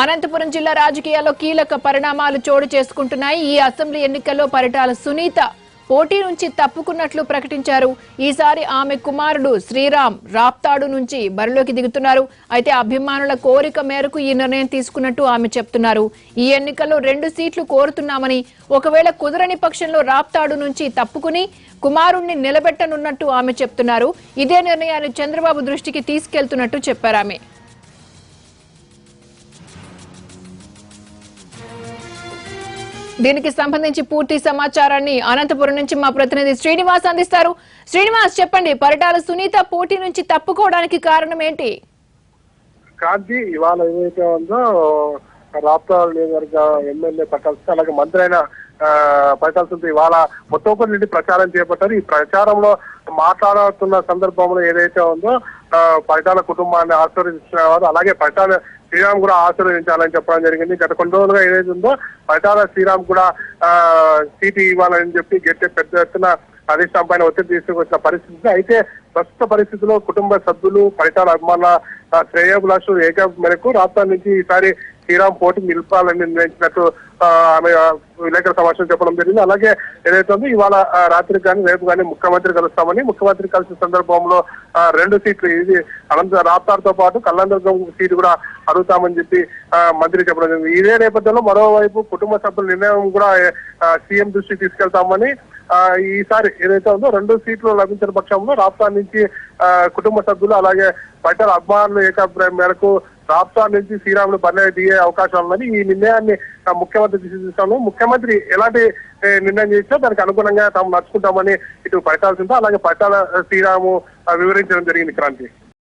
అనంతపురం జిల్లా రాజకీయాల్లో కీలక పరిణామాలు చోటు చేసుకుంటున్నాయి. ఈ అసెంబ్లీ ఎన్నికల్లో పరిటాల సునీత పోటీ నుంచి తప్పుకున్నట్లు ప్రకటించారు. ఈసారి ఆమె కుమారుడు శ్రీరామ్ రాప్తాడు నుంచి బరిలోకి దిగుతున్నారు. అయితే అభిమానుల కోరిక మేరకు ఈ నిర్ణయం తీసుకున్నట్టు ఆమె చెప్తున్నారు. ఈ ఎన్నికల్లో రెండు సీట్లు కోరుతున్నామని ఒకవేళ కుదరని పక్షంలో రాప్తాడు నుంచి తప్పుకుని కుమారుణ్ణి నిలబెట్టనున్నట్టు ఆమె చెప్తున్నారు. ఇదే నిర్ణయాన్ని చంద్రబాబు దృష్టికి తీసుకెళ్తున్నట్టు చెప్పారు ఆమె. దీనికి సంబంధించి పూర్తి సమాచారాన్ని అనంతపురం నుంచి మా ప్రతినిధి శ్రీనివాస్ అందిస్తారు. శ్రీనివాస్ చెప్పండి పరిటాల సునీత పోటీ నుంచి తప్పుకోవడానికి కారణం ఏంటి? కాంతి ఇవాళ ఏదైతే ఉందో రాప్తాల నియోజకవర్గ ఎమ్మెల్యే పట్టాల్సి అలాగే మంత్రి అయిన పట్టాల్సింది ఇవాళ మొత్తం నుండి ప్రచారం చేపట్టారు. ఈ ప్రచారంలో మాట్లాడుతున్న సందర్భంలో ఏదైతే ఉందో పరిటాల కుటుంబాన్ని ఆశీర్వదించిన వారు అలాగే పరిటాల శ్రీరామ్ కూడా ఆశీర్వదించాలని చెప్పడం జరిగింది. గత కొన్ని రోజులుగా ఏదైతే ఉందో పరిటాల శ్రీరామ్ కూడా సీటు ఇవ్వాలని చెప్పి గట్టి పెద్ద ఎత్తున అధిష్టానం పైన ఒత్తిడి తీసుకొచ్చిన పరిస్థితి. అయితే ప్రస్తుత పరిస్థితిలో కుటుంబ సభ్యులు పరిటాల అభిమానుల శ్రేయాభిలాషులు ఏక మేరకు రాష్ట్రం నుంచి ఈసారి శ్రీరామ్ పోటీ నిలపాలని నిర్ణయించినట్టు ఆమె విలేకరుల సమావేశం చెప్పడం జరిగింది. అలాగే ఏదైతే ఉందో ఇవాళ రాత్రి కానీ రేపు కానీ ముఖ్యమంత్రి కలుస్తామని ముఖ్యమంత్రి కలిసిన సందర్భంలో రెండు సీట్లు ఇది. అనంత రాప్తార్తో పాటు కళ్యాణదుర్గం సీటు కూడా అడుగుతామని చెప్పి మంత్రి చెప్పడం జరిగింది. ఇదే నేపథ్యంలో మరోవైపు కుటుంబ సభ్యుల నిర్ణయం కూడా సీఎం దృష్టికి తీసుకెళ్తామని ఈసారి ఏదైతే ఉందో రెండు సీట్లు లభించిన పక్షంలో రాష్ట్రాల నుంచి కుటుంబ సభ్యులు అలాగే పట్టణ అభిమానులు ఏకాభిప్రాయం మేరకు రాష్ట్రాల నుంచి శ్రీరాములు బర్లే దిగే ఉందని ఈ నిర్ణయాన్ని ముఖ్యమంత్రి తీసుకున్నాము ముఖ్యమంత్రి ఎలాంటి నిర్ణయం చేసినా దానికి అనుగుణంగా తాము నడుచుకుంటామని ఇటు పట్టాల్సిందో అలాగే పట్టాల శ్రీరాము వివరించడం జరిగింది క్రాంతి.